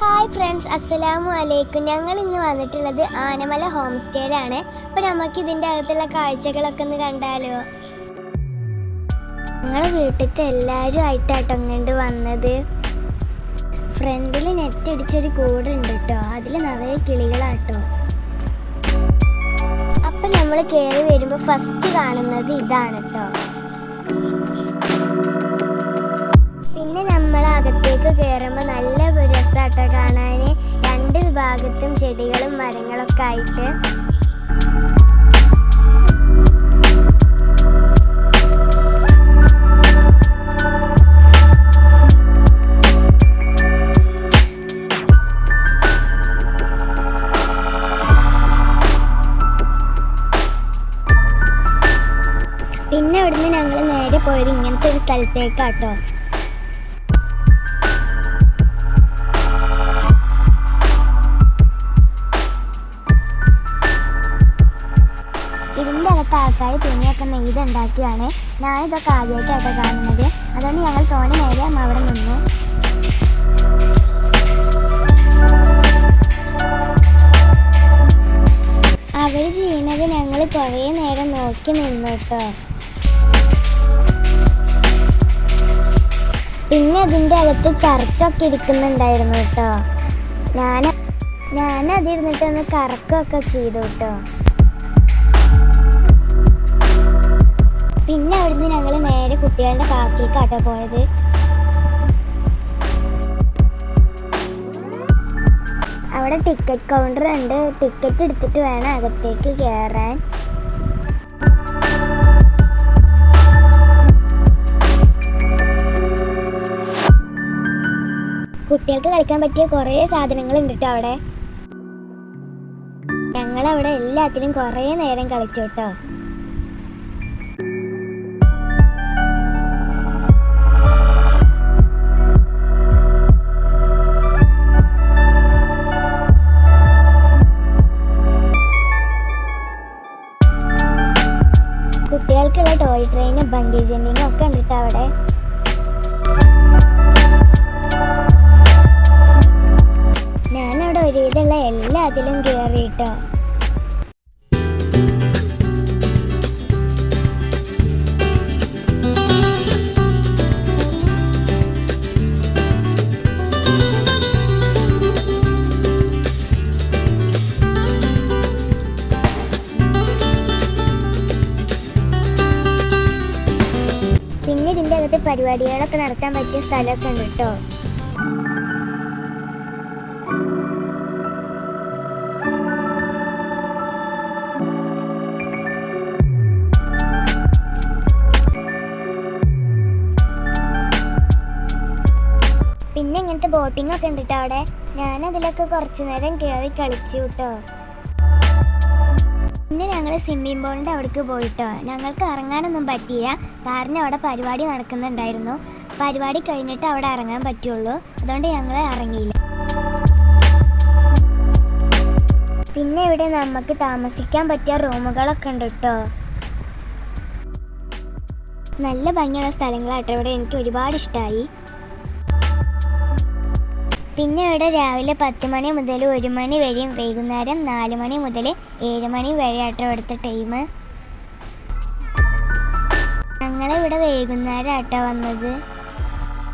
Hi friends അസ്സലാമു അലൈക്കും ഞങ്ങൾ ഇന്ന് വന്നിട്ടുള്ളത് ആനമല ഹോം സ്റ്റേയിലാണ് അപ്പോൾ നമുക്ക് ഇതിന്റെ അകത്തുള്ള കാഴ്ചകളൊക്കെ ഒന്ന് കണ്ടാലോ? ഞങ്ങൾ വീട്ടിലത്തെ എല്ലാവരും ആയിട്ട് ഇങ്ങോട്ട് വന്നത്. ഫ്രണ്ടിൽ നെറ്റ് അടിച്ചൊരു കൂടുണ്ട് കേട്ടോ അതിൽ നിറയെ കിളികളാട്ടോ. അപ്പം നമ്മൾ കയറി വരുമ്പോൾ ഫസ്റ്റ് കാണുന്നത് ഇതാണ് കേട്ടോ പിന്നെ നമ്മൾ അകത്തേക്ക് കയറുമ്പോൾ ഭാഗത്തും ചെടികളും മരങ്ങളൊക്കെ ആയിട്ട്. പിന്നെ അവിടുന്ന് ഞങ്ങൾ നേരെ പോയത് ഇങ്ങനത്തെ ഒരു സ്ഥലത്തേക്കാട്ടോ. തുണിയൊക്കെ നെയ്ത് ഉണ്ടാക്കിയാണ്. ഞാനിതൊക്കെ ആദ്യമായിട്ടാണ് കാണുന്നത്. അതുകൊണ്ട് ഞങ്ങൾ തോണി നേരെ അവിടെ നിന്നു. അവർ ചെയ്യുന്നത് ഞങ്ങൾ കുറേ നേരം നോക്കി നിന്നു കേട്ടോ പിന്നെ അതിന്റെ അകത്ത് ചർക്കൊക്കെ ഇരിക്കുന്നുണ്ടായിരുന്നു കേട്ടോ ഞാൻ ഒന്ന് കറക്കുകയൊക്കെ ചെയ്തു കേട്ടോ പിന്നെ അവിടുന്ന് ഞങ്ങൾ നേരെ കുട്ടികളുടെ പാർക്കിലേക്കാട്ടോ പോയത്. അവിടെ ടിക്കറ്റ് കൗണ്ടർ ഉണ്ട്. ടിക്കറ്റ് എടുത്തിട്ട് വേണം അകത്തേക്ക് കയറാൻ കുട്ടികൾക്ക് കളിക്കാൻ പറ്റിയ കുറേ സാധനങ്ങൾ ഉണ്ട് കേട്ടോ അവിടെ. ഞങ്ങളവിടെ എല്ലാത്തിനും കുറേ നേരം കളിച്ചു കേട്ടോ കുട്ടികൾക്കുള്ള ടോയ് ട്രെയിനും ബങ്കി ജമ്പിങ്ങും ഒക്കെ ഉണ്ട് കേട്ടോ അവിടെ അകത്ത് പരിപാടികളൊക്കെ നടത്താൻ പറ്റിയ സ്ഥലമൊക്കെ ഉണ്ട് കേട്ടോ. പിന്നെ ഇങ്ങനത്തെ ബോട്ടിംഗ് ഒക്കെ ഉണ്ട് കേട്ടോ അവിടെ. ഞാനതിലൊക്കെ കുറച്ചു നേരം കയറി കളിച്ചു കേട്ടോ. പിന്നെ ഞങ്ങൾ സ്വിമ്മിംഗ് പൂളിന്റെ അവിടേക്ക് പോയിട്ടോ. ഞങ്ങൾക്ക് ഇറങ്ങാനൊന്നും പറ്റിയില്ല. കാരണം അവിടെ പരിപാടി നടക്കുന്നുണ്ടായിരുന്നു. പരിപാടി കഴിഞ്ഞിട്ട് അവിടെ ഇറങ്ങാൻ പറ്റുള്ളൂ. അതുകൊണ്ട് ഞങ്ങൾ ഇറങ്ങിയില്ല. പിന്നെ ഇവിടെ നമുക്ക് താമസിക്കാൻ പറ്റിയ റൂമുകളൊക്കെ ഉണ്ട് കേട്ടോ. നല്ല ഭംഗിയുള്ള സ്ഥലങ്ങളാട്ടോ ഇവിടെ. എനിക്ക് ഒരുപാട് ഇഷ്ടമായി പിന്നെ ഇവിടെ രാവിലെ പത്ത് മണി മുതൽ ഒരു മണി വരെയും വൈകുന്നേരം നാല് മണി മുതൽ ഏഴ് മണി വരെ ആട്ടോ ഇവിടുത്തെ ടൈം ഞങ്ങളിവിടെ വൈകുന്നേരം ആട്ടോ വന്നത്.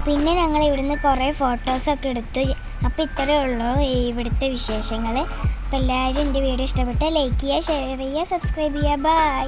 പിന്നെ ഞങ്ങൾ ഇവിടുന്ന് കുറേ ഫോട്ടോസൊക്കെ എടുത്തു. അപ്പോൾ ഇത്രയേ ഉള്ളൂ ഇവിടുത്തെ വിശേഷങ്ങൾ അപ്പോൾ എല്ലാവരും എന്റെ വീഡിയോ ഇഷ്ടപ്പെട്ടാൽ ലൈക്ക് ചെയ്യുക ഷെയർ ചെയ്യുക സബ്സ്ക്രൈബ് ചെയ്യുക. ബൈ